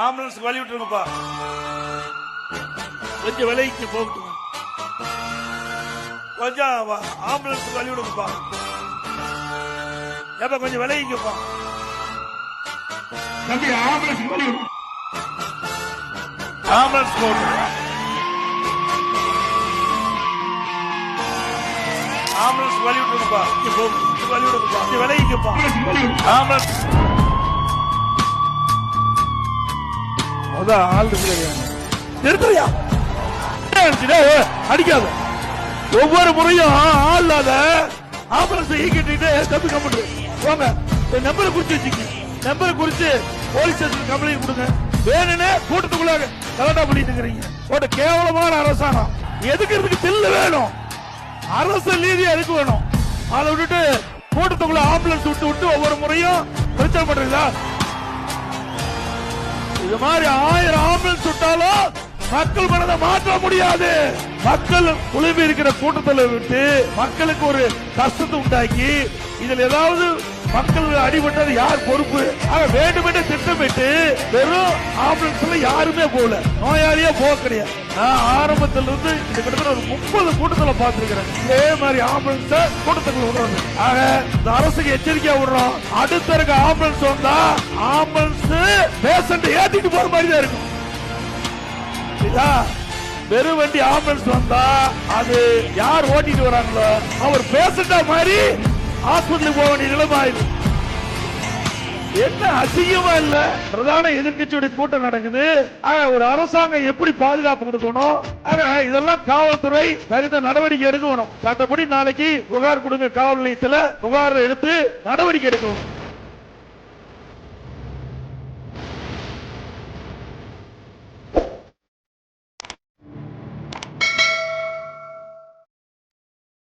Ambulance வழி விட்டுருங்கப்பா. கொஞ்சம் விலைக்கு போகட்டும்? கொஞ்சம் ஆம்புலன்ஸ் வழி விடுங்கப்பா. ஏப்பா கொஞ்சம் விலைக்குப்பா. தம்பி ஆம்புலன்ஸ் வழி. ஆம்புலன்ஸ் போகட்டும் ஆம்புலன்ஸ் வழி விட்டுருங்கப்பா. வழி விடுங்கப்பா. விலைக்குப்பா ஆம்புலன்ஸ் அதான் ஆள் இருக்கிறியா நிறுத்துறியா அடிக்காத. ஒவ்வொரு முறையும் ஆள் இல்லாத ஆம்புலன்ஸ் ஈக்கிட்டு தப்பு கம்பெனி போங்க. என் நம்பரை குறிச்சு வச்சுக்க நம்பரை குறிச்சு போலீஸ் ஸ்டேஷன் கம்ப்ளைண்ட் கொடுங்க. வேணும்னே கூட்டத்துக்குள்ள கலண்டா பண்ணிட்டு இருக்கிறீங்க ஒரு கேவலமான அரசாங்கம் எதுக்கு இதுக்கு தில்லு வேணும்? அரசு நீதி எதுக்கு வேணும்? அதை விட்டுட்டு கூட்டத்துக்குள்ள ஆம்புலன்ஸ் விட்டு விட்டு ஒவ்வொரு முறையும் பிரச்சனை பண்றீங்களா? இது மாதிரி ஆயிரம் ஆம்புலன்ஸ் சுட்டாலும் மக்கள் மனதை மாற்ற முடியாது. மக்கள் குழுமி இருக்கிற கூட்டத்தில் விட்டு மக்களுக்கு ஒரு கஷ்டத்தை உண்டாக்கி இதில் ஏதாவது மக்கள் அடிபட்டது யார் பொறுப்பு? ஆக வேண்டுமென்றே திட்டமிட்டு வெறும் ஆம்புலன்ஸ்ல யாருமே போகல. நோயாளியே போக கிடையாது. நான் ஆரம்பத்துல இருந்து இந்த கிட்டத்தட்ட ஒரு முப்பது கூட்டத்தில் பார்த்திருக்கிறேன். இதே மாதிரி ஆம்புலன்ஸ் கூட்டத்துக்குள்ள விடுறது ஆக இந்த அரசுக்கு எச்சரிக்கையா விடுறோம். அடுத்த இருக்க ஆம்புலன்ஸ் வந்தா ஆம்புலன்ஸ் பேஷண்ட் ஏத்திட்டு போற மாதிரி தான் இருக்கும். இதா வெறும் வண்டி ஆம்புலன்ஸ் வந்தா அது யார் ஓட்டிட்டு வராங்களோ அவர் பேஷண்டா மாதிரி ஹாஸ்பிட்டலுக்கு போக வேண்டிய நிலைமை ஆயிடும். என்ன அசிங்கமா இல்ல? பிரதான எதிர்கட்சியுடைய கூட்டம் நடக்குது. ஒரு அரசாங்கம் எப்படி பாதுகாப்பு கொடுக்கணும் இதெல்லாம் காவல்துறை தகுந்த நடவடிக்கை எடுக்கணும். சட்டப்படி நாளைக்கு புகார் கொடுங்க காவல் நிலையத்துல புகார் எடுத்து நடவடிக்கை எடுக்கணும்.